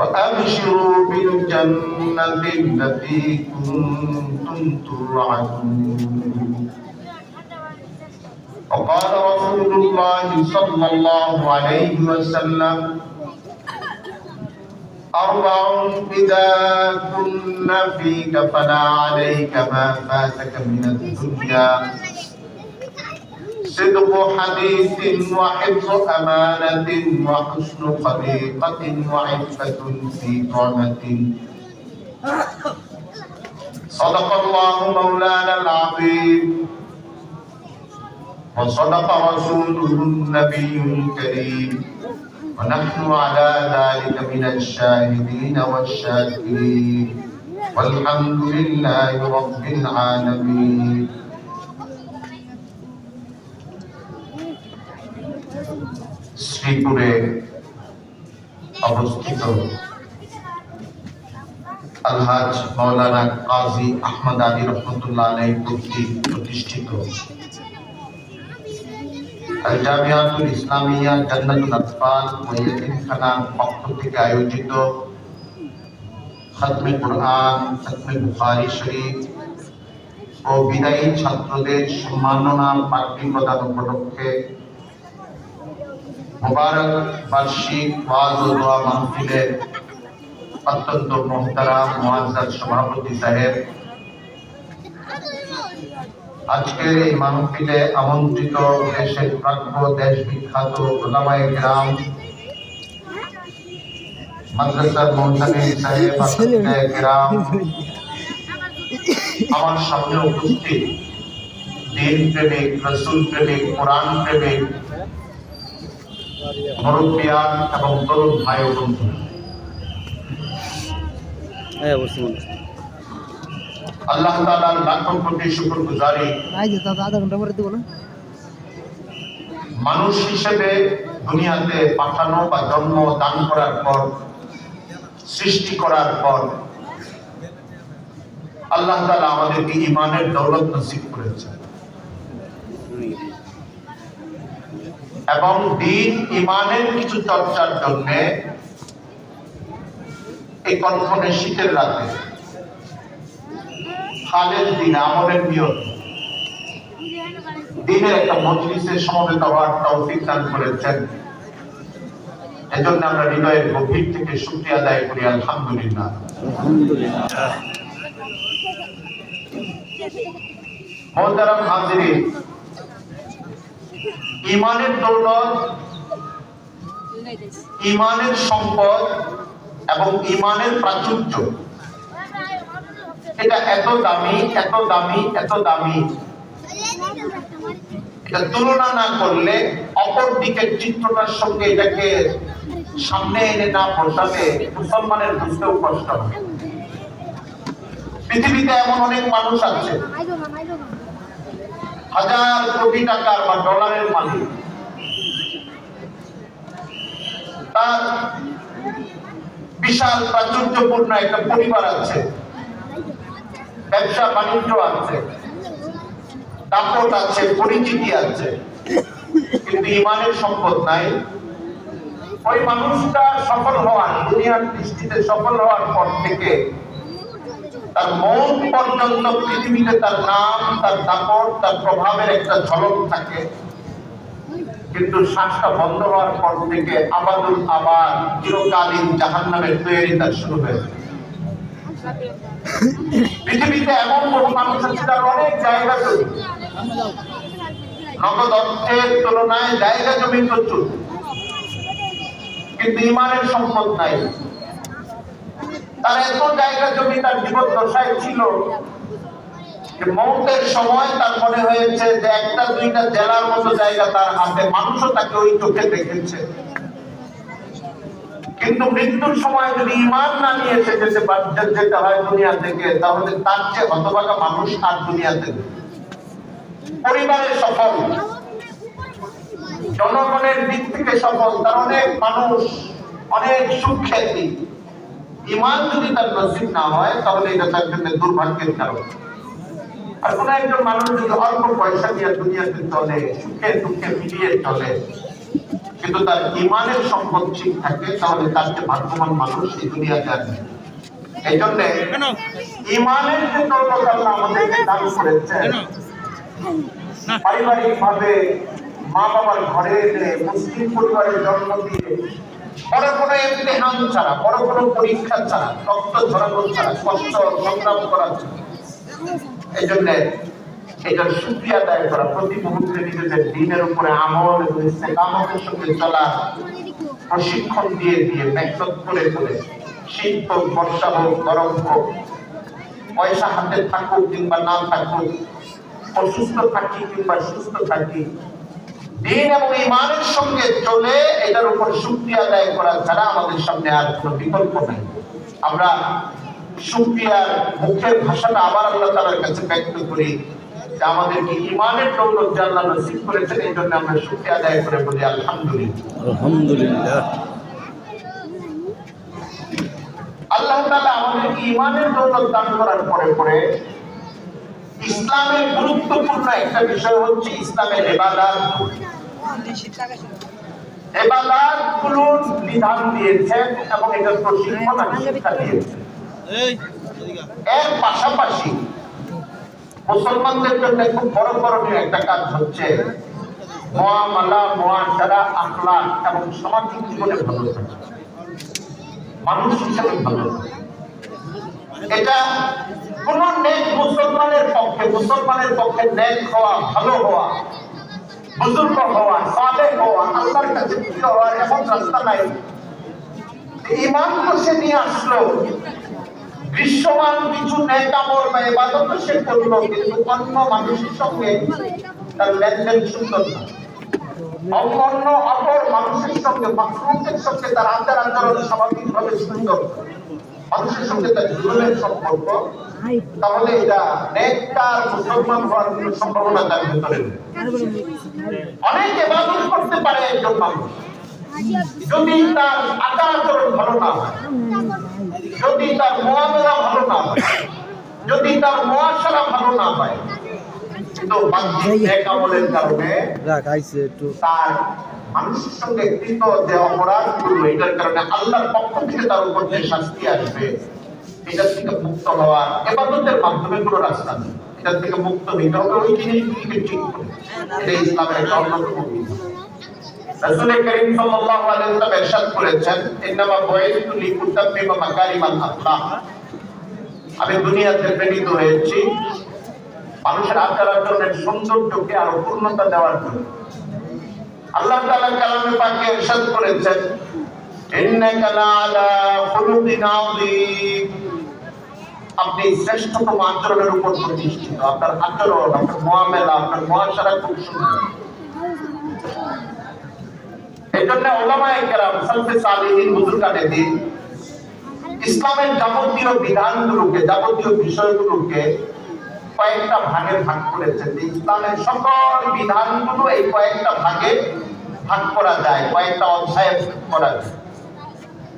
وأبشروا بالجنة التي كنتم توعدون. وقال رسول الله صلى الله عليه وسلم أربع إذا كن فيك فلا عليك ما فاتك من الدنيا صدق حديث وحفظ أمانة وحسن خليقة وعفة في طعمة. صدق الله مولانا العظيم. وصدق رسوله النبي الكريم. ونحن على ذلك من الشاهدين والشاكرين. والحمد لله رب العالمين. শ্রীপুরে অবস্থিত। আলহাজ মৌলানা কাজী আহমদ আলী রহমতুল্লাহ আলাই কর্তৃক প্রতিষ্ঠিত। জামিয়াতুল ইসলামিয়া পক্ষ থেকে আয়োজিত খতমে কোরআন বুখারী শরীফ ও বিদায়ী ছাত্রদের সম্মাননা পাঠ্য প্রদান উপলক্ষে মোবারক, বার্ষিক ওয়াজ ও দোয়া মাহফিলের অত্যন্ত মোহতারাম মুআজ্জাজ সভাপতি সাহেব। আজকের এই মাহফিলে আমন্ত্রিত দেশের প্রাজ্ঞ দেশ বিখ্যাত ওলামায়ে গ্রাম মাদ্রাসার মৌলানা সাহেব গ্রাম আমার সামনে উপস্থিত দিন প্রেমিক রসুল প্রেমিক কোরআন প্রেমিক মুরব্বিয়ান এবং তরুণ ভাই ও বন্ধু। হ্যাঁ মনে আল্লাহ কোটি শুকর গুজারি মানুষ হিসেবে দুনিয়াতে পাঠানো বা জন্ম দান করার পর সৃষ্টি করার পর আল্লাহ তাআলা আমাদেরকে ইমানের দৌলত নসিব করেছেন। এবং দিন ইমানের কিছু চর্চার জন্য এই কনকনে শীতের রাতে খালের দিন আমলের নিয়ত। দিনের একটা মজলিসে সমবেত হওয়ার তৌফিক দান করেছেন। এজন্য আমরা হৃদয়ের গভীর থেকে শুকরিয়া আদায় করি আলহামদুলিল্লাহ। মোহতারাম হাজিরিন ইমানের দৌলত, ইমানের সম্পদ এবং ইমানের প্রাচুর্য। এটা এত দামি এত দামি এত দামি। তুলনা না করলে অপর দিকের চিত্রটার সঙ্গে এটাকে সামনে এনে না বসালে মুসলমানের বুঝতেও কষ্ট হয় পৃথিবীতে এমন অনেক মানুষ আছে হাজার কোটি টাকার বা ডলারের মালিক। তার বিশাল প্রাচুর্যপূর্ণ একটা পরিবার আছে, ব্যবসা বাণিজ্য আছে, দাপট আছে, পরিচিতি আছে, কিন্তু ইমানের সম্পদ নাই। ওই মানুষটা সফল হওয়ার, দুনিয়ার দৃষ্টিতে সফল হওয়ার পর থেকে তার মন পর্যন্ত পৃথিবীতে তার নাম, তার দাপট, তার প্রভাবের একটা ঝলক থাকে। কিন্তু শ্বাসটা বন্ধ হওয়ার পর থেকে আবাদুল চিরকালীন জাহান নামের তৈরি তার শুরু পৃথিবীতে এমন বহু মানুষ আছে যার অনেক জায়গা নগদ অর্থের তুলনায় জায়গা জমি প্রচুর। কিন্তু ইমানের সম্পদ নাই। তার এত জায়গা জমি তার জীবন দশায় ছিল মৌতের সময় তার মনে হয়েছে যে একটা, দুইটা জেলার মতো জায়গা তার হাতে, মানুষও তাকে ওই চোখে দেখেছে কিন্তু মৃত্যুর সময় যদি ইমান না নিয়ে এসে যেতে যেতে হয় দুনিয়া থেকে, তাহলে তার চেয়ে হতভাগা মানুষ আর দুনিয়াতে নেই। পরিবারের সফল, জনগণের দিক থেকে সফল, তার অনেক মানুষ অনেক সুখ্যাতি ইমান যদি তার নসিব না হয় তাহলে এটা তার জন্য দুর্ভাগ্যের কারণ। আর কোন একজন মানুষ যদি অল্প পয়সা দিয়ে দুনিয়াতে চলে সুখে দুঃখে মিলিয়ে চলে কিন্তু তার ইমানের সম্পদ ঠিক থাকে তাহলে তার যে ভাগ্যবান মানুষ এই দুনিয়াতে আসবে এই জন্য ইমানের যে দৌলত আল্লাহ আমাদেরকে দান করেছেন পারিবারিক ভাবে মা বাবার ঘরে এনে মুসলিম পরিবারের জন্ম দিয়ে বড় কোনো ছাড়া, বড় কোনো পরীক্ষা ছাড়া রক্ত ঝরানো ছাড়া কষ্ট সংগ্রাম করা এই জন্য আদায় করা দিনের উপরে সঙ্গে প্রশিক্ষণ দিয়ে দিয়ে মেহনত করে করে শীত হোক বর্ষা হোক, গরম হোক, পয়সা হাতে থাকুক কিংবা না থাকুক, অসুস্থ থাকি কিংবা সুস্থ থাকি দিন এবং ইমানের সঙ্গে চলে এটার উপর শুক্রিয়া আদায় করা ছাড়া আমাদের সামনে আর কোনো বিকল্প নেই। আমরা শুক্রিয়ার মুখের ভাষাটা আবার আল্লাহ তালার কাছে ব্যক্ত করি যে আমাদেরকে ইমানের দৌলত যে আল্লাহ নসিব করেছেন এই জন্য আমরা শুক্রিয়া আদায় করে বলি আলহামদুলিল্লাহ। আলহামদুলিল্লাহ। আল্লাহ তাআলা আমাদেরকে ইমানের দৌলত দান করার পরে পরে ইসলামের গুরুত্বপূর্ণ একটা বিষয় হচ্ছে ইসলামের ইবাদত। গুলোর বিধান দিয়েছেন এবং এটার প্রশিক্ষণ শিক্ষা দিয়েছেন এর পাশাপাশি মুসলমানদের জন্য খুব বড় ধরনের একটা কাজ হচ্ছে মহামালা মহাসারা আখলাক এবং সামাজিক জীবনে ভালো থাকা। মানুষ হিসেবে ভালো এটা কোন নেক মুসলমানের পক্ষে মুসলমানের পক্ষে নেক হওয়া ভালো হওয়া বুজুর্গ হওয়া সালে হওয়া, আল্লাহর কাছে প্রিয় হওয়ার এমন রাস্তা নাই। ইমান তো সে নিয়ে আসলো। দৃশ্যমান কিছু নেকামল বা এবাদত সে করল, কিন্তু অন্য মানুষের সঙ্গে তার লেনদেন সুন্দর না। অন্য অপর মানুষের সঙ্গে মাকলুকের সঙ্গে তার আচার আচরণ স্বাভাবিকভাবে সুন্দর মানুষের সঙ্গে তার জীবনের সম্পর্ক তাহলে এটা নেককার মুসলমান হওয়ার কোনো সম্ভাবনা তার ভেতরে অনেক করতে পারে একজন মানুষ। যদি তার আচার আচরণ ভালো না হয় যদি তার মোয়ামেলা ভালো না হয় যদি তার মোয়াশারা ভালো না হয় কিন্তু বাহ্যিক নেক আমলের কারণে তার মানুষের সঙ্গে কৃত যে অপরাধ এটার কারণে আল্লাহর পক্ষ থেকে তার উপর যে শাস্তি আসবে এটা থেকে মুক্ত হওয়া, এবাদতের মাধ্যমে কোনো রাস্তা নেই। এটা থেকে মুক্ত হবে ওই ঠিক করে? ইসলামের একটা অন্যতম রাসূল করিম সাল্লাল্লাহু আলাইহি ইরশাদ করেছেন, ইন্নামা মাকারিমাল আমি দুনিয়াতে প্রেরিত হয়েছি মানুষের আচার আচরণের সৌন্দর্যকে আরও পূর্ণতা দেওয়ার জন্য। আল্লাহ তাআলা কালামে পাকে ইরশাদ করেছেন, ইন্নাকা লাআলা খুলুকিন আযীম। আপনি শ্রেষ্ঠতম আচরণের উপর প্রতিষ্ঠিত। আপনার আচরণ, আপনার মহামেলা, আপনার মহাসারা খুব সুন্দর। এই জন্য ওলামায়ে কেরাম সালফে সালিহিন বুজুর্গানে দিন, ইসলামের যাবতীয় বিধানগুলোকে, যাবতীয় বিষয়গুলোকে কয়েকটা ভাগে ভাগ করেছেন। ইসলামের সকল বিধানগুলো এই কয়েকটা ভাগে ভাগ করা যায়, কয়েকটা অধ্যায়ে ভাগ করা যায়।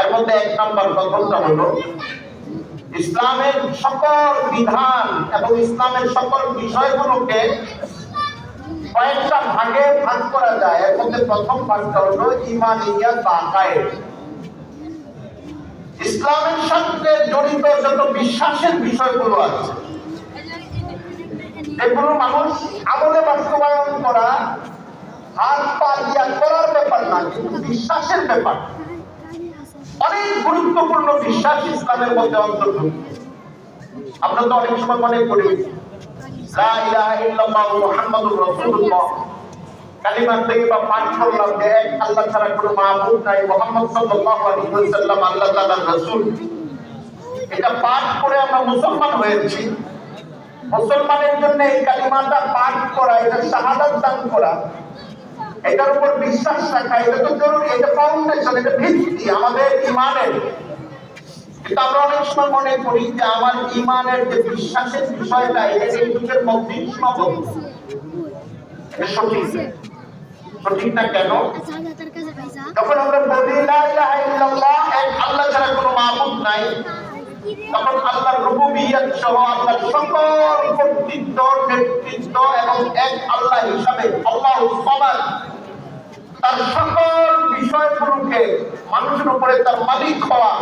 এর মধ্যে এক নম্বর প্রথমটা হলো ইসলামের সকল বিধান এবং ইসলামের সকল বিষয়গুলোকে কয়েকটা ভাগে ভাগ করা যায়। এর মধ্যে প্রথম ভাগটা হলো ইমানিয়া তাকায় ইসলামের সঙ্গে জড়িত যত বিশ্বাসের বিষয়গুলো আছে, এগুলো মানুষ আমলে বাস্তবায়ন করা, হাত পা দিয়া করার ব্যাপার না, কিন্তু বিশ্বাসের ব্যাপার। অনেক গুরুত্বপূর্ণ বিশ্বাস ইসলামের মধ্যে অন্তর্ভুক্ত। আমরা তো অনেক সময় মনে আল্লাহ ছাড়া আল্লাহ এটা পাঠ করে আমরা মুসলমান হয়েছি। মুসলমানের জন্য এই কালিমাটা পাঠ করা, এটা শাহাদাত দান করা এটার উপর বিশ্বাস রাখা, এটা তো জরুরি, এটা ফাউন্ডেশন এটা ভিত্তি আমাদের ইমানের। কিন্তু আমরা অনেক সময় মনে করি যে আমার ইমানের যে বিশ্বাসের বিষয়টা, এটা এই যুগের সীমাবদ্ধ। সঠিক। কেন? যখন আমরা আল্লাহ কোনো নাই। তখন আল্লাহর সহ সকল কর্তৃত্ব নেতৃত্ব এবং এক আল্লাহ হিসাবে আল্লাহ সমান তার সকল বিষয়গুলোকে মানুষের উপরে তার মালিক হওয়া,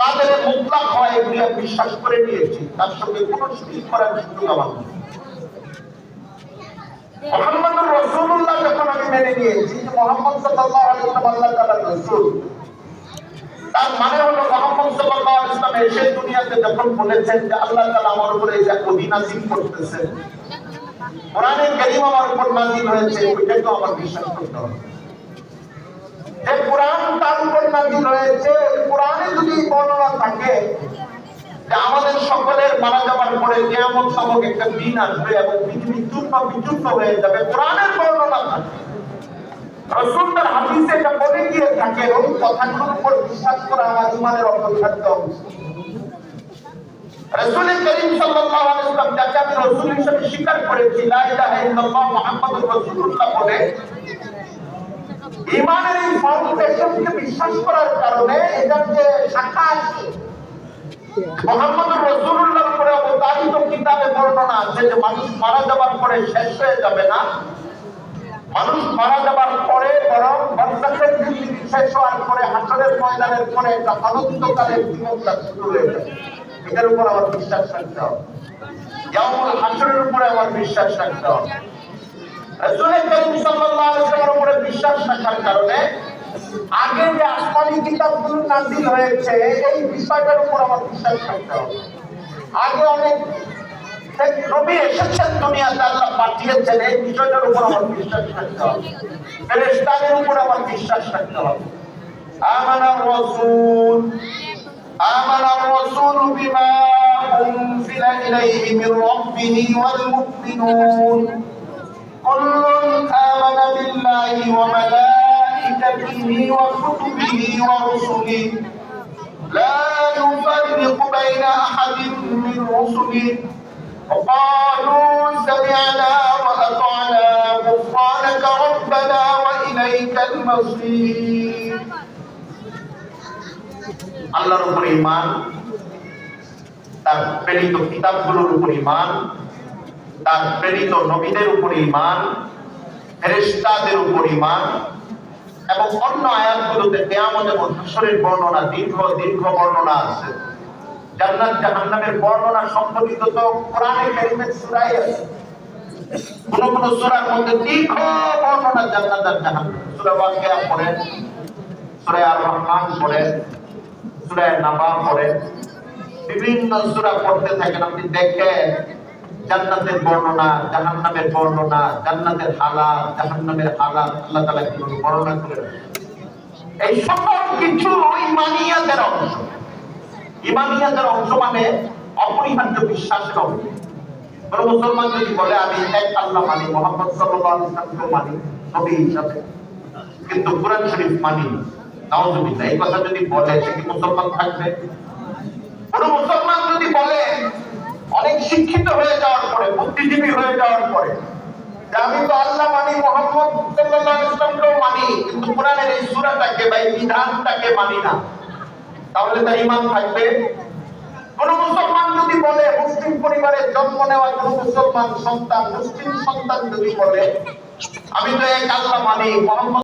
কাদের মুতলাক হওয়া এগুলি বিশ্বাস করে নিয়েছি তার সঙ্গে কোনো শিরিক করার সুযোগ আমার নেই। মোহাম্মদুর রাসূলুল্লাহ যখন আমি মেনে নিয়েছি, মোহাম্মদ আলাইহি আল্লাহ তাআলার রাসূল তার মানে হলো সাল্লাল্লাহু আলাইহি ওয়াসাল্লাম এসে দুনিয়াতে যখন বলেছেন যে আল্লাহ তাআলা আমার উপরে কারীম আমার উপর নাযিল হয়েছে ওইটা তো আমার বিশ্বাস করতে হবে। যে কোরআন তার উপর নাযিল হয়েছে, কোরআনে যদি বর্ণনা থাকে যে আমাদের সকলের মারা যাবার পরে কিয়ামত নামক একটা দিন আসবে এবং পৃথিবী চূর্ণ হয়ে যাবে, কোরআনের বর্ণনা থাকে। রসুলদের হাদিসে বলে গিয়ে ওই কথাগুলোর উপর বিশ্বাস করা আমার ইমানের অপরিহার্য অংশ রসুল করিম সাল্লাল্লাহু আলাইহি ওয়াসাল্লাম যাকে আমি রসুল হিসেবে স্বীকার করেছি, লা ইলাহা ইল্লাল্লাহ মুহাম্মাদুর রাসূলুল্লাহ বলে ইমানের এই ফাউন্ডেশনকে বিশ্বাস করার কারণে এটার যে শাখা আছে, মোহাম্মদুর রাসূলুল্লাহর উপরে অবতারিত কিতাবে বর্ণনা আছে যে মানুষ মারা যাবার পরে শেষ হয়ে যাবে না। মানুষ মারা যাবার পরে বরং বর্ষাকের জিন্দগি শেষ হওয়ার পরে হাসরের ময়দানের পরে একটা অনন্তকালের জীবনটা শুরু হয়ে যাবে এটার উপর আমার বিশ্বাস রাখতে হবে। যেমন উপরে আমার বিশ্বাস রাখতে হবে। উপরে বিশ্বাস কারণে আগে যে হয়েছে বিষয়টার উপর আমার বিশ্বাস রাখতে হবে। আগে অনেক নবী এসেছেন দুনিয়াতে আল্লাহ পাঠিয়েছেন এই বিষয়টার উপর আমার বিশ্বাস রাখতে হবে ফেরেশতাদের উপর আমার বিশ্বাস রাখতে হবে আমানার রাসূল آمن الرسول بما أنزل إليه من ربه والمؤمنون كل آمن بالله وملائكته وكتبه ورسله لا نفرق بين أحد من رسله وقالوا سمعنا وأطعنا غفرانك ربنا وإليك المصير আল্লাহর উপর ইমান তার প্রেরিত কিতাবগুলোর উপর ইমান তার প্রেরিত নবীদের উপর ইমান ফেরেশতাদের উপর ইমান এবং অন্য আয়াতগুলোতে কিয়ামত এবং হাসরের বর্ণনা দীর্ঘ দীর্ঘ বর্ণনা আছে জান্নাত জাহান্নামের বর্ণনা সম্পর্কিত তো কোরআনে আছে। কোন কোন সূরার মধ্যে দীর্ঘ বর্ণনা জান্নাত আর জাহান্নাম। সূরা পড়েন সূরা আর রহমান পড়েন সূরা নাবা পড়েন বিভিন্ন সূরা পড়তে থাকেন, আপনি দেখেন, জান্নাতের বর্ণনা, জাহান্নামের বর্ণনা, জান্নাতের হালাত, জাহান্নামের হালাত আল্লাহ তাআলা কীভাবে বর্ণনা করে। এই সকল কিছু ইমানিয়াতের অংশ। ইমানিয়াতের অংশ মানে অপরিহার্য বিশ্বাসের অঙ্গ কোন মুসলমান যদি বলে, আমি এক আল্লাহ মানি, মোহাম্মদ আলাইহি ওয়াসাল্লামকে মানি, নবী হিসাবে। কিন্তু কোরআন শরীফ মানি না। নাউজুবিল্লাহ এই কথা যদি বলে, সে কি মুসলমান থাকবে? কোন মুসলমান যদি বলে, অনেক শিক্ষিত হয়ে যাওয়ার পরে, বুদ্ধিজীবী হয়ে যাওয়ার পরে আমি তো আল্লাহ মানি, মোহাম্মদ সাল্লাল্লাহু আলাইহি ওয়াসাল্লামকেও মানি, কিন্তু কোরআনের এই সূরাটাকে বা এই বিধানটাকে মানি না। তাহলে তার ইমান থাকবে। কোন মুসলমান যদি বলে মুসলিম পরিবারে জন্ম নেওয়া কোন মুসলমান সন্তান, মুসলিম সন্তান যদি বলে, আমি তো এক আল্লাহ মানি, মোহাম্মদ